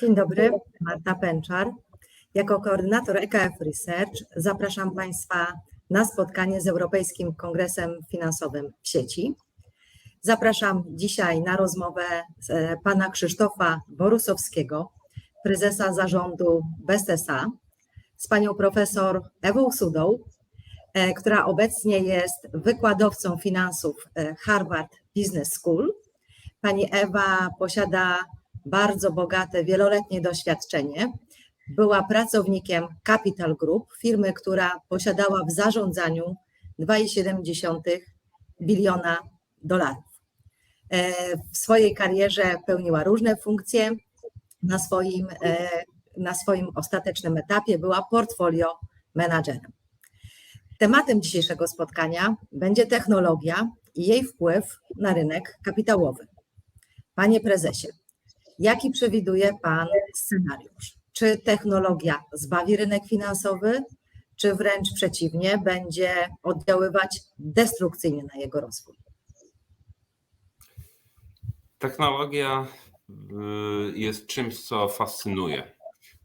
Dzień dobry, Marta Pęczar. Jako koordynator EKF Research zapraszam Państwa na spotkanie z Europejskim Kongresem Finansowym w sieci. Zapraszam dzisiaj na rozmowę e, pana Krzysztofa Borusowskiego, prezesa zarządu Best SA, z panią profesor Ewą Sudą, która obecnie jest wykładowcą finansów e, Harvard Business School. Pani Ewa posiada bardzo bogate, wieloletnie doświadczenie. Była pracownikiem Capital Group, firmy, która posiadała w zarządzaniu 2,7 biliona dolarów. E, W swojej karierze pełniła różne funkcje. Na swoim, e, na swoim ostatecznym etapie była portfolio menadżerem. Tematem dzisiejszego spotkania będzie technologia i jej wpływ na rynek kapitałowy. Panie prezesie, jaki przewiduje Pan scenariusz? Czy technologia zbawi rynek finansowy, czy wręcz przeciwnie, będzie oddziaływać destrukcyjnie na jego rozwój? Technologia y, jest czymś, co fascynuje,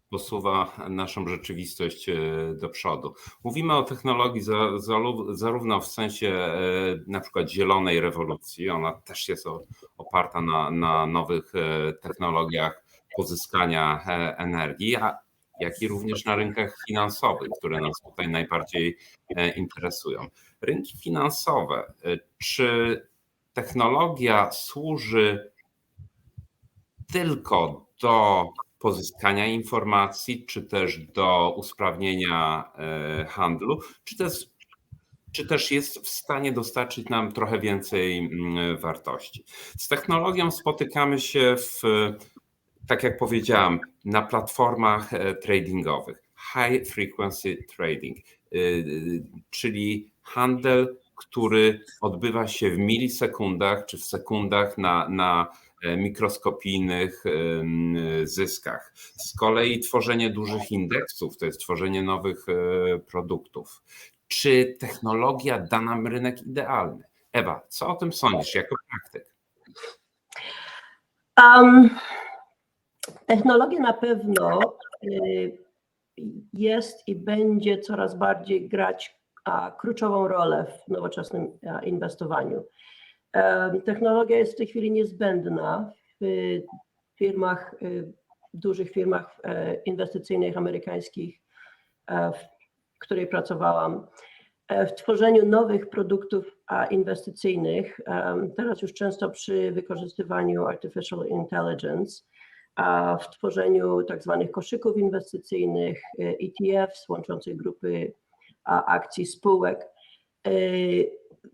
posuwa naszą rzeczywistość y, do przodu. Mówimy o technologii za, zalu- zarówno w sensie y, na przykład zielonej rewolucji, ona też jest oparta na, na nowych y, technologiach pozyskania e, energii, a, jak i również na rynkach finansowych, które nas tutaj najbardziej e, interesują. Rynki finansowe, czy technologia służy tylko do pozyskania informacji, czy też do usprawnienia e, handlu, czy też, czy też jest w stanie dostarczyć nam trochę więcej mm, wartości. Z technologią spotykamy się w, tak jak powiedziałam, na platformach e, tradingowych. High frequency trading, y, czyli handel, który odbywa się w milisekundach czy w sekundach na, na e, mikroskopijnych em, zyskach. Z kolei tworzenie dużych indeksów to jest tworzenie nowych e, produktów. Czy technologia da nam rynek idealny? Ewa, co o tym sądzisz jako praktyk? Um, technologia na pewno y, jest i będzie coraz bardziej grać kluczową rolę w nowoczesnym inwestowaniu. Technologia jest w tej chwili niezbędna w firmach, y, dużych firmach e, inwestycyjnych amerykańskich, e, w której pracowałam e, w tworzeniu nowych produktów inwestycyjnych, teraz już często przy wykorzystywaniu artificial intelligence, w tworzeniu tak zwanych koszyków inwestycyjnych, e, ETFs łączących grupy akcji spółek.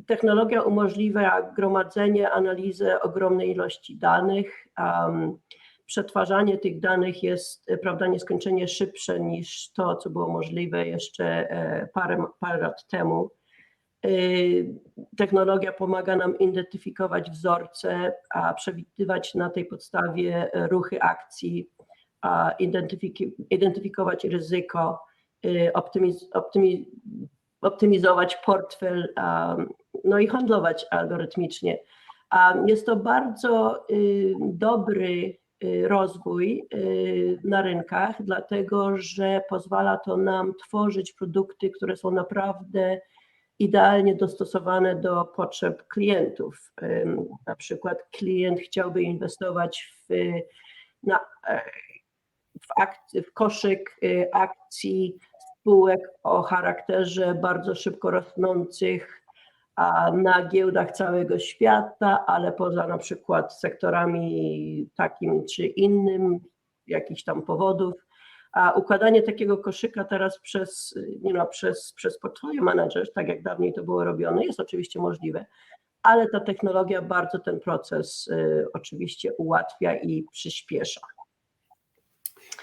Technologia umożliwia gromadzenie, analizę ogromnej ilości danych. em, Przetwarzanie tych danych jest prawda, nieskończenie szybsze niż to, co było możliwe jeszcze e, parę, parę lat temu. Y, Technologia pomaga nam identyfikować wzorce, a przewidywać na tej podstawie e, ruchy akcji, a identyfikować ryzyko, y, optymiz- optymi- optymizować portfel, no i handlować algorytmicznie. Jest to bardzo y, dobry y, rozwój y, na rynkach, dlatego że pozwala to nam tworzyć produkty, które są naprawdę idealnie dostosowane do potrzeb klientów. Na przykład klient chciałby inwestować w, na, e, w, w koszyk akcji spółek o charakterze bardzo szybko rosnących na giełdach całego świata, ale poza na przykład sektorami takim czy innym, jakichś tam powodów. A układanie takiego koszyka teraz przez, nie no, przez, przez portfolio manager, tak jak dawniej to było robione, jest oczywiście możliwe, ale ta technologia bardzo ten proces y, oczywiście ułatwia i przyspiesza.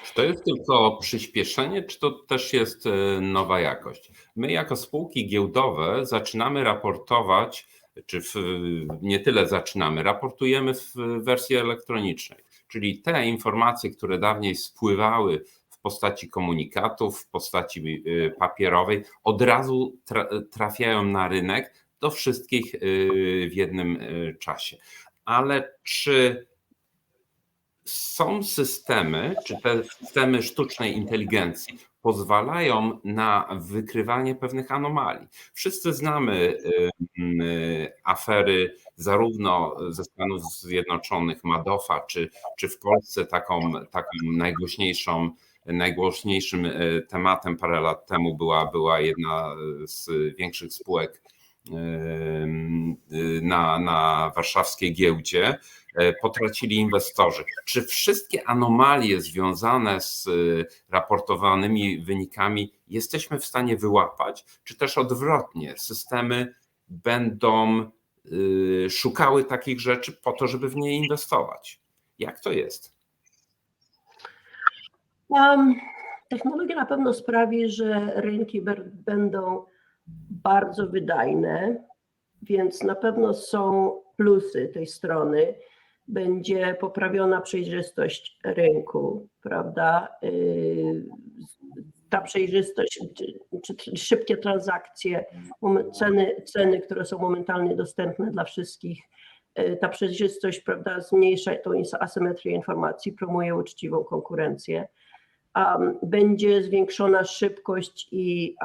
Czy to jest tylko przyspieszenie, czy to też jest e, nowa jakość? My, jako spółki giełdowe, zaczynamy raportować, czy w, nie tyle zaczynamy, raportujemy w wersji elektronicznej. Czyli te informacje, które dawniej spływały w postaci komunikatów, w postaci e, papierowej, od razu tra- trafiają na rynek. do wszystkich y, w jednym czasie. Ale czy są systemy, czy te systemy sztucznej inteligencji pozwalają na wykrywanie pewnych anomalii? Wszyscy znamy y, afery zarówno ze Stanów Zjednoczonych Madoffa, czy, czy w Polsce taką, taką najgłośniejszą najgłośniejszym y, tematem parę lat temu była, była jedna z większych spółek y, na, na warszawskiej giełdzie. Y, Potracili inwestorzy. Czy wszystkie anomalie związane z y, raportowanymi wynikami jesteśmy w stanie wyłapać, czy też odwrotnie, systemy będą y, szukały takich rzeczy po to, żeby w nie inwestować? Jak to jest? Um, technologia na pewno sprawi, że rynki będą bardzo wydajne, więc na pewno są plusy tej strony. Będzie poprawiona przejrzystość rynku, prawda? Yy, Ta przejrzystość, czy, czy szybkie transakcje, ceny, ceny, które są momentalnie dostępne dla wszystkich. Yy, Ta przejrzystość, prawda, zmniejsza tą asymetrię informacji, promuje uczciwą konkurencję będzie zwiększona szybkość i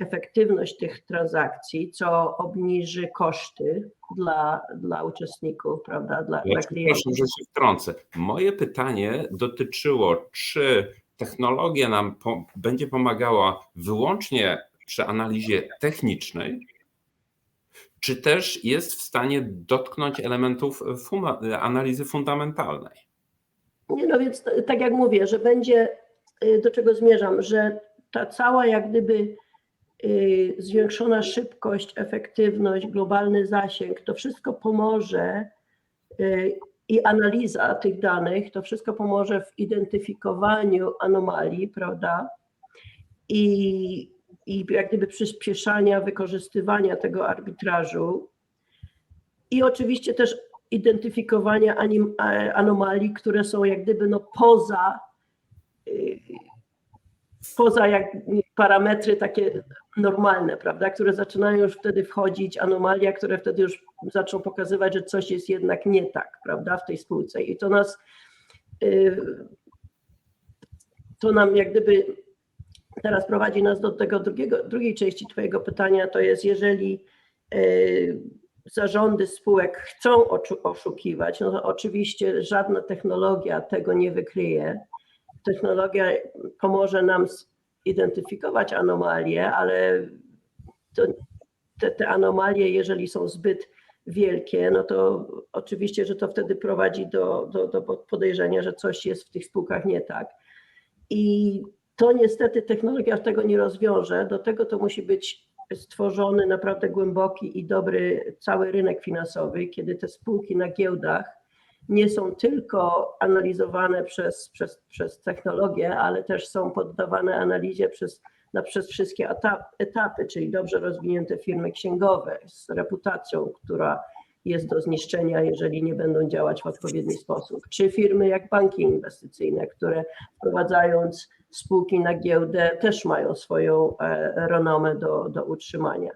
efektywność tych transakcji, co obniży koszty dla, dla uczestników, prawda, dla, Ja dla klientów. że się wtrącę. Moje pytanie dotyczyło, czy technologia nam po, będzie pomagała wyłącznie przy analizie technicznej, czy też jest w stanie dotknąć elementów fuma, analizy fundamentalnej? Nie, no więc tak jak mówię, że będzie, do czego zmierzam, że ta cała jak gdyby y, zwiększona szybkość, efektywność, globalny zasięg, to wszystko pomoże y, i analiza tych danych, to wszystko pomoże w identyfikowaniu anomalii, prawda? I, i jak gdyby przyspieszania wykorzystywania tego arbitrażu. I oczywiście też identyfikowania anim, anomalii, które są jak gdyby no poza, y, poza jak parametry takie normalne, prawda, które zaczynają już wtedy wchodzić, anomalia, które wtedy już zaczną pokazywać, że coś jest jednak nie tak, prawda, w tej spółce. I to nas, y, to nam jak gdyby teraz prowadzi nas do tego drugiego, drugiej części Twojego pytania, to jest jeżeli y, zarządy spółek chcą oszukiwać, no to oczywiście żadna technologia tego nie wykryje. Technologia pomoże nam zidentyfikować anomalie, ale to, te, te anomalie, jeżeli są zbyt wielkie, no to oczywiście, że to wtedy prowadzi do, do, do podejrzenia, że coś jest w tych spółkach nie tak. I to niestety technologia tego nie rozwiąże. Do tego to musi być stworzony naprawdę głęboki i dobry cały rynek finansowy, kiedy te spółki na giełdach nie są tylko analizowane przez, przez, przez technologię, ale też są poddawane analizie przez, na, przez wszystkie etap, etapy, czyli dobrze rozwinięte firmy księgowe z reputacją, która jest do zniszczenia, jeżeli nie będą działać w odpowiedni sposób. Czy firmy jak banki inwestycyjne, które wprowadzając spółki na giełdę też mają swoją e, renomę do, do utrzymania.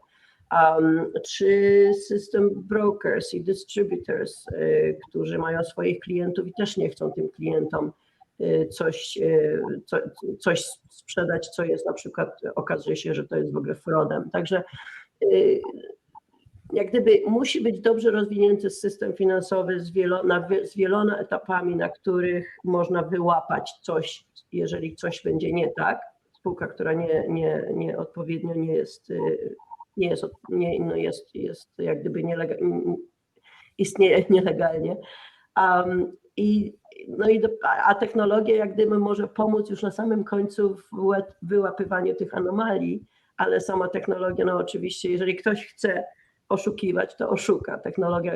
Um, czy system brokers i distributors, y, którzy mają swoich klientów i też nie chcą tym klientom y, coś, y, co, coś sprzedać, co jest na przykład, okazuje się, że to jest w ogóle fraudem. Także jak gdyby musi być dobrze rozwinięty system finansowy z, wieloma, z wieloma etapami, na których można wyłapać coś, jeżeli coś będzie nie tak. Spółka, która nie, nie, nie odpowiednio nie jest, nie jest, nie, no jest, jest jak gdyby nielega, istnieje nielegalnie. Um, i, no i do, a technologia jak gdyby może pomóc już na samym końcu w wyła- wyłapywaniu tych anomalii, ale sama technologia, no oczywiście, jeżeli ktoś chce oszukiwać, to oszuka. Technologia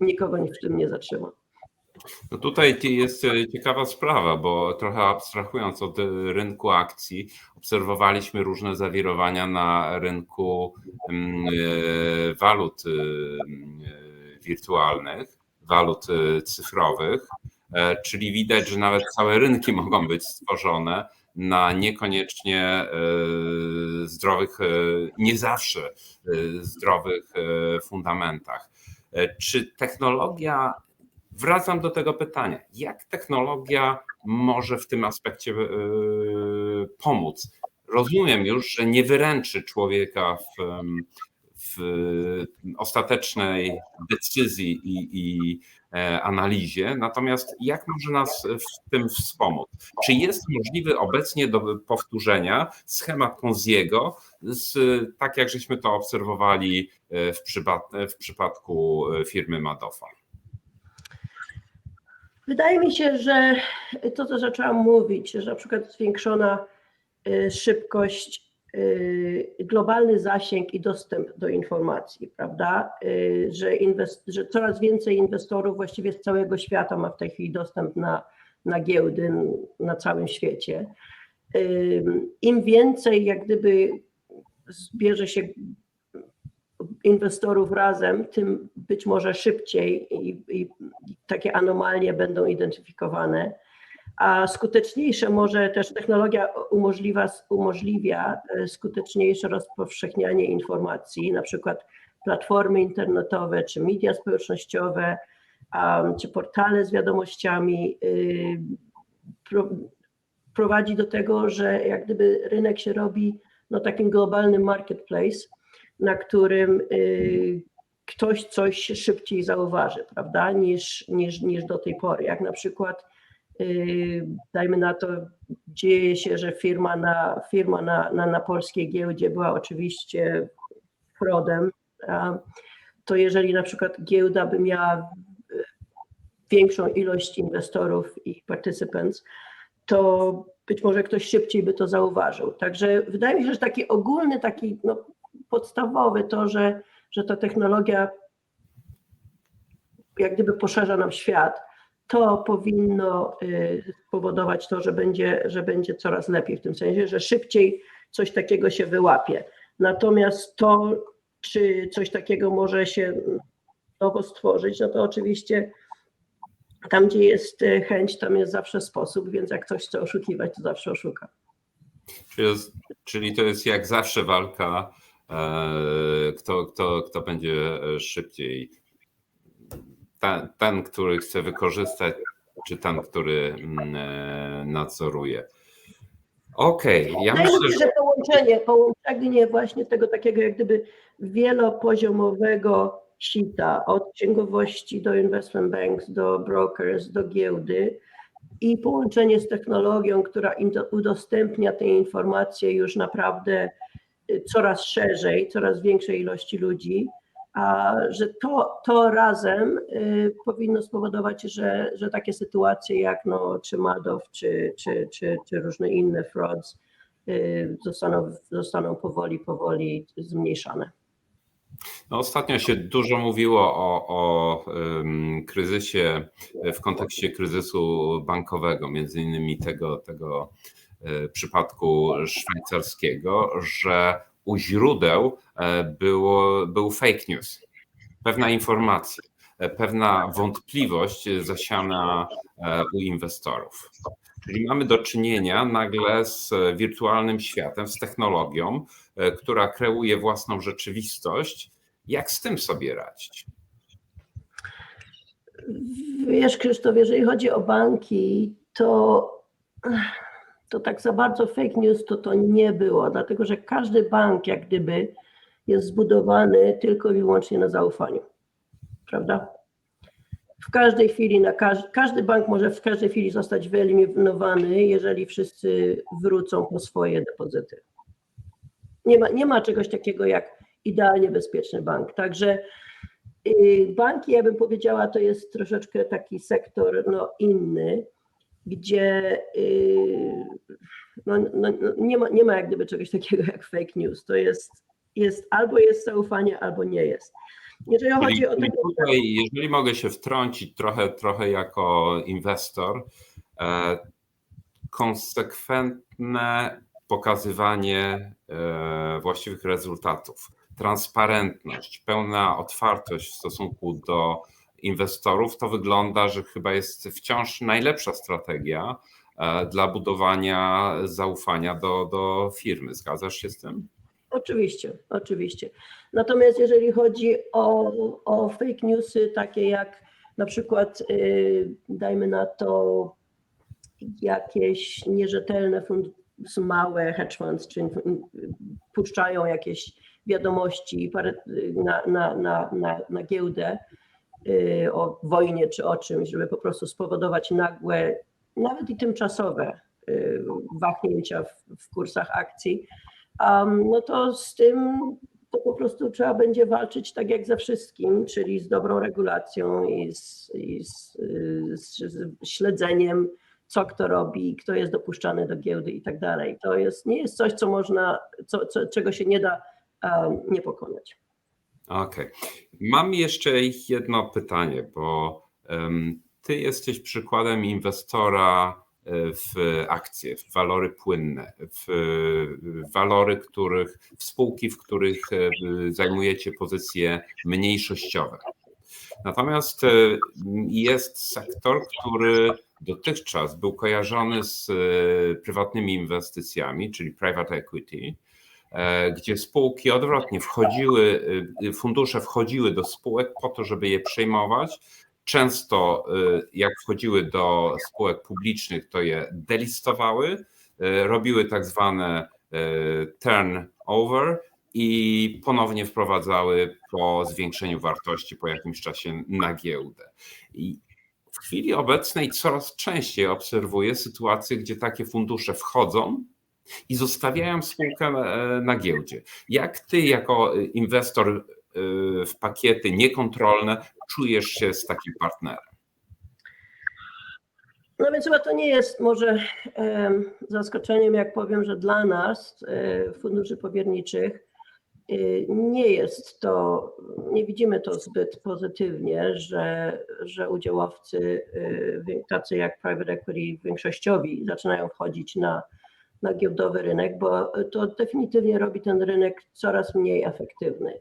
nikogo w tym nie zatrzyma. No tutaj jest e, ciekawa sprawa, bo trochę abstrahując od rynku akcji, obserwowaliśmy różne zawirowania na rynku mm, e, walut e, e, wirtualnych, walut cyfrowych, czyli widać, że nawet całe rynki mogą być stworzone na niekoniecznie zdrowych, nie zawsze zdrowych fundamentach. Czy technologia, wracam do tego pytania, jak technologia może w tym aspekcie e, pomóc? Rozumiem już, że nie wyręczy człowieka w, w ostatecznej decyzji i, i e, analizie, natomiast jak może nas w tym wspomóc? Czy jest możliwy obecnie do powtórzenia schemat Ponziego, z, tak jak żeśmy to obserwowali e, w, w przypadku firmy Madoffa? Wydaje mi się, że to, co zaczęłam mówić, że na przykład zwiększona y, szybkość, y, globalny zasięg i dostęp do informacji, prawda? Y, Że, inwest- że coraz więcej inwestorów właściwie z całego świata ma w tej chwili dostęp na, na giełdy na całym świecie. Im więcej jak gdyby zbierze się inwestorów razem, tym być może szybciej i, i takie anomalie będą identyfikowane. A skuteczniejsze może też technologia umożliwia, umożliwia e, skuteczniejsze rozpowszechnianie informacji, na przykład platformy internetowe, czy media społecznościowe, czy portale z wiadomościami. y, pro, prowadzi do tego, że jak gdyby rynek się robi no, takim globalnym marketplace, na którym y, ktoś coś szybciej zauważy, prawda, niż, niż, niż do tej pory. Jak na przykład, y, dajmy na to, dzieje się, że firma na, firma na, na, na polskiej giełdzie była oczywiście fraudem, a, to jeżeli na przykład giełda by miała y, większą ilość inwestorów i participants, to być może ktoś szybciej by to zauważył. Także wydaje mi się, że taki ogólny, taki no, podstawowy to, że, że ta technologia jak gdyby poszerza nam świat, to powinno y, spowodować to, że będzie, że będzie coraz lepiej w tym sensie, że szybciej coś takiego się wyłapie. Natomiast to, czy coś takiego może się nowo stworzyć, no to oczywiście tam, gdzie jest y, chęć, tam jest zawsze sposób, więc jak ktoś chce oszukiwać, to zawsze oszuka. Czyli, czyli to jest jak zawsze walka, kto, kto, kto będzie szybciej. Ten, ten, który chce wykorzystać, czy ten, który mm, e, nadzoruje. Okej, ja Wydaje mi myślę, że że połączenie, połączenie właśnie tego takiego jak gdyby wielopoziomowego sita, od księgowości do investment banks, do brokers, do giełdy i połączenie z technologią, która udostępnia te informacje już naprawdę coraz szerzej, coraz większej ilości ludzi, a że to, to razem y, powinno spowodować, że, że takie sytuacje jak no, czy Madoff, czy, czy, czy, czy różne inne frauds y, zostaną, zostaną powoli, powoli zmniejszane. No, ostatnio się dużo mówiło o, o ym, kryzysie w kontekście kryzysu bankowego, między innymi tego, tego y, przypadku szwajcarskiego, że u źródeł e, było, był fake news, pewna informacja, e, pewna wątpliwość zasiana e, u inwestorów. Czyli mamy do czynienia nagle z wirtualnym światem, z technologią, e, która kreuje własną rzeczywistość. Jak z tym sobie radzić? Wiesz, Krzysztof, jeżeli chodzi o banki, to, to tak za bardzo fake news to to nie było, dlatego że każdy bank jak gdyby jest zbudowany tylko i wyłącznie na zaufaniu, prawda? W każdej chwili, na każ każdy bank może w każdej chwili zostać wyeliminowany, jeżeli wszyscy wrócą po swoje depozyty. Nie ma, nie ma czegoś takiego jak idealnie bezpieczny bank. Także y, banki, ja bym powiedziała, to jest troszeczkę taki sektor no, inny, gdzie y, no, no, no, nie, ma, nie ma jak gdyby czegoś takiego jak fake news. To jest, jest albo jest zaufanie, albo nie jest. Jeżeli chodzi o to, tutaj, jeżeli mogę się wtrącić trochę, trochę jako inwestor, e, konsekwentne pokazywanie e, właściwych rezultatów, transparentność, pełna otwartość w stosunku do inwestorów, to wygląda, że chyba jest wciąż najlepsza strategia, e, dla budowania zaufania do, do firmy. Zgadzasz się z tym? Oczywiście, oczywiście. Natomiast jeżeli chodzi o, o fake newsy, takie jak na przykład, y, dajmy na to, jakieś nierzetelne fundusze, małe hedge funds, czy puszczają jakieś wiadomości na, na, na, na, na giełdę o wojnie czy o czymś, żeby po prostu spowodować nagłe, nawet i tymczasowe y, wahnięcia w, kursach akcji, no to z tym to po prostu trzeba będzie walczyć tak jak ze wszystkim, czyli z dobrą regulacją i z, i z, y, z, z śledzeniem, co kto robi, kto jest dopuszczany do giełdy i tak dalej. To jest, nie jest coś, co można, co, co, czego się nie da nie pokonać. Okej. Mam jeszcze jedno pytanie, bo em, ty jesteś przykładem inwestora e, w akcje, w walory płynne, w walory, których, w spółki, w których e, zajmujecie pozycje mniejszościowe. Natomiast e, jest sektor, który dotychczas był kojarzony z prywatnymi inwestycjami, czyli private equity, gdzie spółki odwrotnie wchodziły, e, fundusze wchodziły do spółek po to, żeby je przejmować. Często, e, jak wchodziły do spółek publicznych, to je delistowały, e, robiły tak zwane e, turnover i ponownie wprowadzały po zwiększeniu wartości po jakimś czasie na giełdę. I w chwili obecnej coraz częściej obserwuję sytuacje, gdzie takie fundusze wchodzą i zostawiają spółkę e, na giełdzie. Jak ty, jako inwestor e, w pakiety niekontrolne, czujesz się z takim partnerem? No więc chyba to nie jest może em, zaskoczeniem, jak powiem, że dla nas, e, funduszy powierniczych, e, nie jest to, nie widzimy to zbyt pozytywnie, że, że udziałowcy e, tacy jak private equity większościowi zaczynają wchodzić na, na giełdowy rynek, bo to definitywnie robi ten rynek coraz mniej efektywny.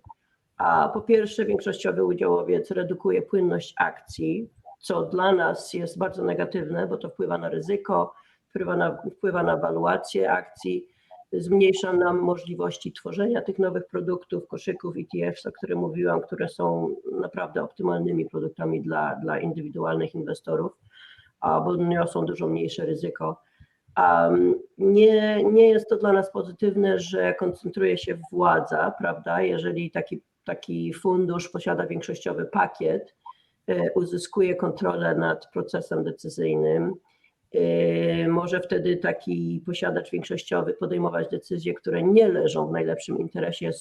A po pierwsze, większościowy udziałowiec redukuje płynność akcji, co dla nas jest bardzo negatywne, bo to wpływa na ryzyko, wpływa na, wpływa na waluację akcji, zmniejsza nam możliwości tworzenia tych nowych produktów, koszyków ETFs, o których mówiłam, które są naprawdę optymalnymi produktami dla, dla indywidualnych inwestorów, bo niosą dużo mniejsze ryzyko. Um, nie, nie jest to dla nas pozytywne, że koncentruje się władza, prawda? Jeżeli taki, taki fundusz posiada większościowy pakiet, e, uzyskuje kontrolę nad procesem decyzyjnym. e, Może wtedy taki posiadacz większościowy podejmować decyzje, które nie leżą w najlepszym interesie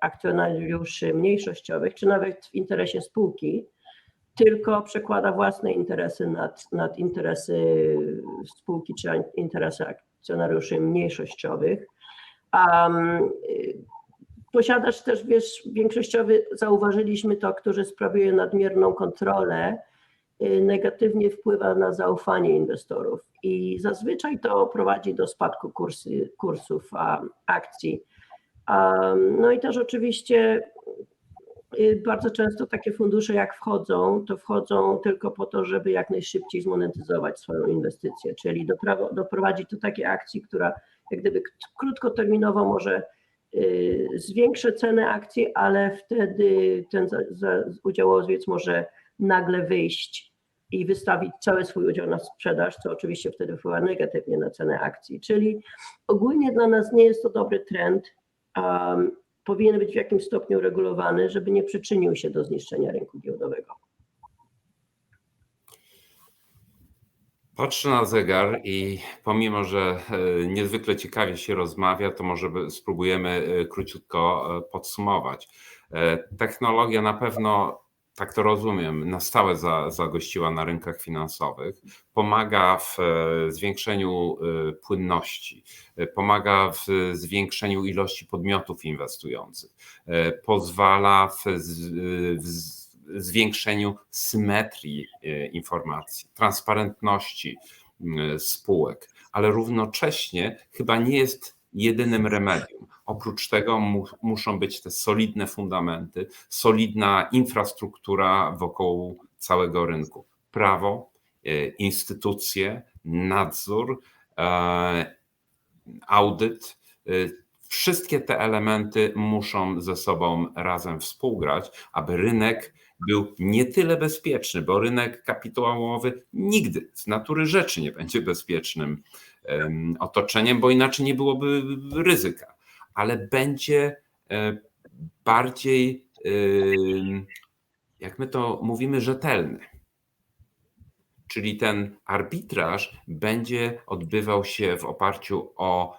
akcjonariuszy mniejszościowych, czy nawet w interesie spółki, tylko przekłada własne interesy nad, nad interesy spółki czy interesy akcjonariuszy mniejszościowych. Um, posiadacz też, wiesz, większościowy, zauważyliśmy to, który sprawuje nadmierną kontrolę, y, negatywnie wpływa na zaufanie inwestorów i zazwyczaj to prowadzi do spadku kursy, kursów akcji. Um, no i też oczywiście bardzo często takie fundusze jak wchodzą, to wchodzą tylko po to, żeby jak najszybciej zmonetyzować swoją inwestycję, czyli doprowadzić do takiej akcji, która jak gdyby krótkoterminowo może y, zwiększy cenę akcji, ale wtedy ten udziałowiec może nagle wyjść i wystawić cały swój udział na sprzedaż, co oczywiście wtedy wpływa negatywnie na cenę akcji. Czyli ogólnie dla nas nie jest to dobry trend. Um, powinien być w jakimś stopniu regulowany, żeby nie przyczynił się do zniszczenia rynku giełdowego. Patrzę na zegar i pomimo, że e, niezwykle ciekawie się rozmawia, to może spróbujemy e, króciutko e, podsumować. Technologia na pewno, tak to rozumiem, na stałe za, zagościła na rynkach finansowych, pomaga w e, zwiększeniu e, płynności, e, pomaga w zwiększeniu ilości podmiotów inwestujących, pozwala w, zwiększeniu symetrii informacji, transparentności spółek, ale równocześnie chyba nie jest jedynym remedium. Oprócz tego mu, muszą być te solidne fundamenty, solidna infrastruktura wokół całego rynku. Prawo e, instytucje, nadzór, e, audyt. e, Wszystkie te elementy muszą ze sobą razem współgrać, aby rynek był nie tyle bezpieczny, bo rynek kapitałowy nigdy z natury rzeczy nie będzie bezpiecznym em, otoczeniem, bo inaczej nie byłoby ryzyka, ale będzie e, bardziej, em, jak my to mówimy, rzetelny. Czyli ten arbitraż będzie odbywał się w oparciu o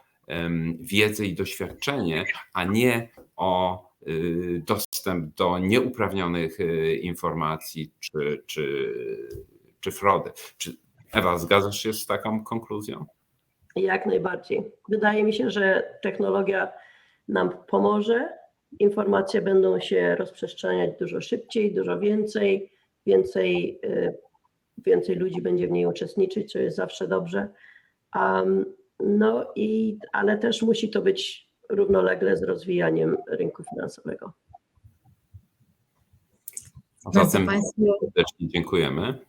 wiedzę i doświadczenie, a nie o y, dostęp do nieuprawnionych y, informacji czy, czy, czy fraudy. Czy Ewa, zgadzasz się z taką konkluzją? Jak najbardziej. Wydaje mi się, że technologia nam pomoże. Informacje będą się rozprzestrzeniać dużo szybciej, dużo więcej, więcej, y, więcej ludzi będzie w niej uczestniczyć, co jest zawsze dobrze. Um, no i, ale też musi to być równolegle z rozwijaniem rynku finansowego. Bardzo Zatem Państwu, serdecznie dziękujemy.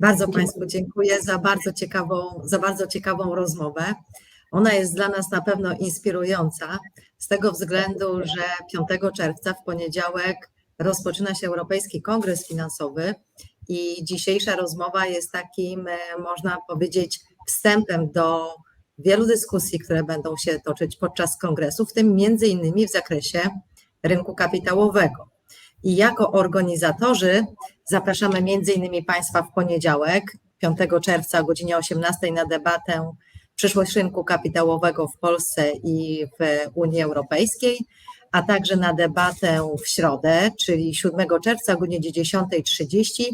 bardzo Państwu dziękuję za bardzo ciekawą, za bardzo ciekawą rozmowę. Ona jest dla nas na pewno inspirująca z tego względu, że 5 czerwca w poniedziałek rozpoczyna się Europejski Kongres Finansowy i dzisiejsza rozmowa jest takim, e, można powiedzieć, wstępem do wielu dyskusji, które będą się toczyć podczas kongresu, w tym między innymi w zakresie rynku kapitałowego. I jako organizatorzy zapraszamy między innymi Państwa w poniedziałek, 5 czerwca o godzinie 18 na debatę Przyszłość rynku kapitałowego w Polsce i w Unii Europejskiej, a także na debatę w środę, czyli 7 czerwca o godzinie 10.30,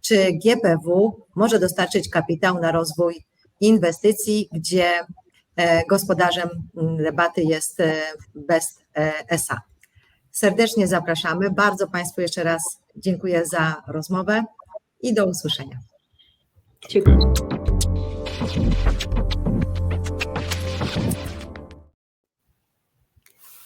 czy GPW może dostarczyć kapitał na rozwój inwestycji, gdzie e, gospodarzem debaty jest e, Best e, SA. Serdecznie zapraszamy. Bardzo Państwu jeszcze raz dziękuję za rozmowę i do usłyszenia. Dziękuję.